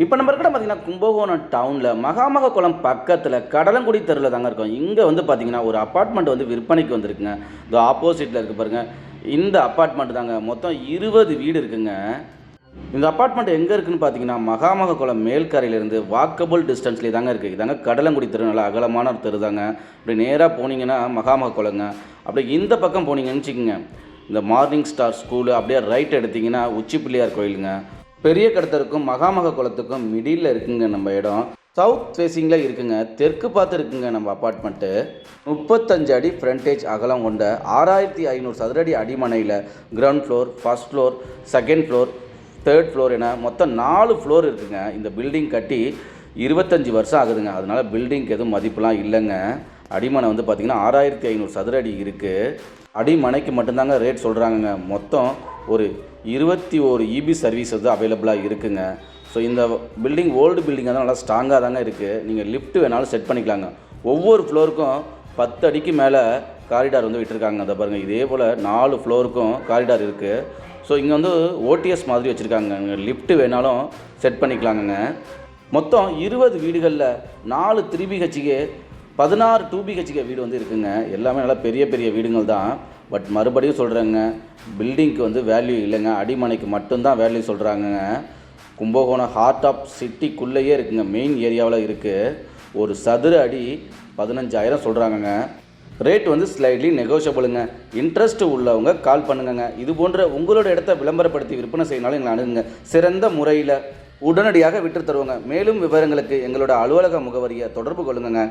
இப்போ நம்ம இருக்கிற பார்த்தீங்கன்னா கும்பகோணம் டவுனில் மகாமக குளம் பக்கத்தில் கடலங்குடி தெருவில் தாங்க இருக்கோம். இங்கே வந்து பார்த்தீங்கன்னா ஒரு அப்பார்ட்மெண்ட் வந்து விற்பனைக்கு வந்திருக்குங்க. இந்த ஆப்போசிட்டில் இருக்குது பாருங்கள் இந்த அப்பார்ட்மெண்ட் தாங்க. மொத்தம் இருபது வீடு இருக்குங்க. இந்த அப்பார்ட்மெண்ட் எங்கே இருக்குன்னு பார்த்தீங்கன்னா மகாமக குளம் மேல்கரையிலேருந்து வாக்கபுள் டிஸ்டன்ஸ்லேயே தாங்க இருக்குது இதாங்க கடலங்குடி தெரு. நல்லா அகலமான ஒரு தெரு தாங்க. அப்படி நேராக போனீங்கன்னா மகாமக குளங்க. அப்படி இந்த பக்கம் போனீங்கன்னு வச்சுக்கோங்க. இந்த மார்னிங் ஸ்டார் ஸ்கூலு அப்படியே ரைட் எடுத்திங்கன்னா உச்சி பிள்ளையார் கோயிலுங்க. பெரிய கடத்தருக்கும் மகாமக குளத்துக்கும் மிடில் இருக்குங்க நம்ம இடம். சவுத் ஃபேஸிங்கில் இருக்குங்க. தெற்கு பார்த்து இருக்குங்க நம்ம அப்பார்ட்மெண்ட்டு முப்பத்தஞ்சு அடி ஃப்ரண்டேஜ் அகலம் கொண்ட ஆறாயிரத்தி ஐநூறு சதுரடி அடிமனையில் ground floor first floor second floor third floor என மொத்தம் நாலு ஃப்ளோர் இருக்குங்க. இந்த பில்டிங் கட்டி இருபத்தஞ்சி வருஷம் ஆகுதுங்க. அதனால் பில்டிங்க்கு எதுவும் மதிப்புலாம் இல்லைங்க. அடிமனை வந்து பார்த்திங்கன்னா ஆறாயிரத்தி ஐநூறு சதுர அடி இருக்குது அடிமனைக்கு மட்டும்தாங்க ரேட் சொல்கிறாங்கங்க மொத்தம் ஒரு இருபத்தி ஒரு இபி சர்வீஸ் வந்து அவைலபிளாக இருக்குங்க. ஸோ இந்த பில்டிங் ஓல்டு பில்டிங்காக தான் நல்லா ஸ்ட்ராங்காக தாங்க இருக்குது நீங்கள் லிஃப்ட் வேணாலும் செட் பண்ணிக்கலாங்க. ஒவ்வொரு ஃப்ளோருக்கும் பத்து அடிக்கு மேலே காரிடார் வந்து விட்டுருக்காங்க. அதை பாருங்கள் இதே போல் நாலு ஃப்ளோருக்கும் காரிடார் இருக்குது ஸோ இங்கே வந்து ஓடிஎஸ் மாதிரி வச்சுருக்காங்க. லிஃப்ட்டு வேணாலும் செட் பண்ணிக்கலாங்கங்க. மொத்தம் இருபது வீடுகளில் நாலு த்ரீ பிஹெச்கே பதினாறு டூ பிஹெச்கே வீடு வந்து இருக்குங்க. எல்லாமே நல்லா பெரிய பெரிய வீடுங்கள் தான் பட் மறுபடியும் சொல்கிறேங்க பில்டிங்க்கு வந்து வேல்யூ இல்லைங்க அடிமனைக்கு மட்டும்தான் வேல்யூ சொல்கிறாங்கங்க கும்பகோணம் ஹார்ட் ஆஃப் சிட்டிக்குள்ளேயே இருக்குங்க மெயின் ஏரியாவில் இருக்குது ஒரு சதுர அடி பதினஞ்சாயிரம் சொல்கிறாங்கங்க ரேட் வந்து ஸ்லைட்லி நெகோஷியபிளுங்க இன்ட்ரெஸ்ட் உள்ளவங்க கால் பண்ணுங்கங்க. இது போன்ற உங்களோட இடத்த விளம்பரப்படுத்தி விற்பனை செய்யனாலும் எங்களை அணுகுங்க. சிறந்த முறையில் உடனடியாக விற்று தருவோங்க. மேலும் விவரங்களுக்கு எங்களோட அலுவலக முகவரியை தொடர்பு கொள்ளுங்கங்க.